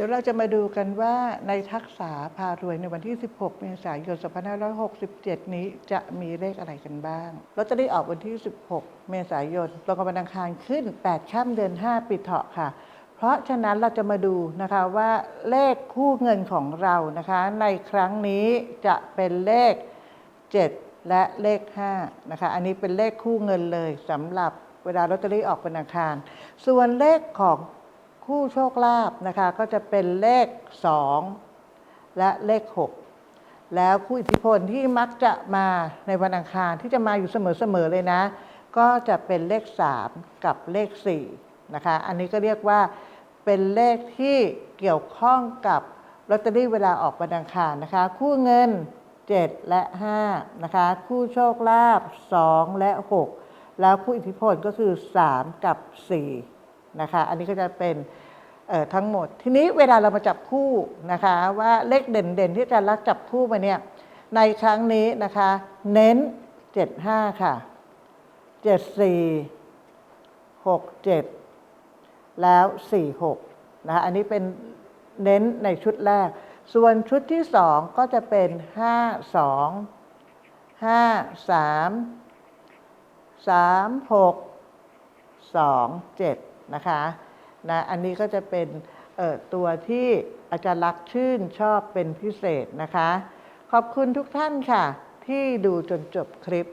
ดี๋ยวเราจะมาดูกันว่าในทักษะพารวยในวันที่ 16 เมษายน 2567 นี้จะมีเลขอะไรกันบ้างลอตเตอรี่ออกวันที่ 16 เมษายนตรงกับวันอังคารขึ้น8ค่ำเดือน 5ปิดเถาะค่ะ เพราะฉะนั้นเราจะมาดูนะคะว่าเลขคู่เงินของเรานะคะ ในครั้งนี้จะเป็นเลข 7 และเลข 5 นะคะ อันนี้เป็นเลขคู่เงินเลยสำหรับเวลาลอตเตอรี่ออกเป็นอังคาร ส่วนเลขของ คู่โชคลาภนะคะ ก็จะเป็นเลข 2 และเลข 6 แล้วผู้อิทธิพลที่มักจะมาในวันอังคารที่จะมาอยู่เสมอๆเลยนะ ก็จะเป็นเลข 3 กับเลข4นะคะ อันนี้ก็เรียกว่าเป็นเลขที่เกี่ยวข้องกับลอตเตอรี่เวลาออกวันอังคารนะคะ คู่เงิน 7 และ 5 นะคะ คู่โชคลาภ2และ 6 แล้วคู่อิทธิพลก็คือ 3 กับ 4 นะคะ อันนี้ก็จะเป็นทั้งหมด ทีนี้เวลาเรามาจับคู่นะคะว่าเลขเด่นๆ ที่อาจารย์รักจับคู่มาเนี่ยในครั้งนี้นะคะ เน้น 75 ค่ะ 74 67 แล้ว 46นะคะอันนี้เป็นเน้นในชุดแรก ส่วนชุดที่ 2 ก็จะเป็น 52 53 36 27 นะคะนะอันนี้ก็จะเป็นตัวที่อาจารย์รักชื่นชอบเป็นพิเศษนะคะ ขอบคุณทุกท่านค่ะ ที่ดูจนจบคลิป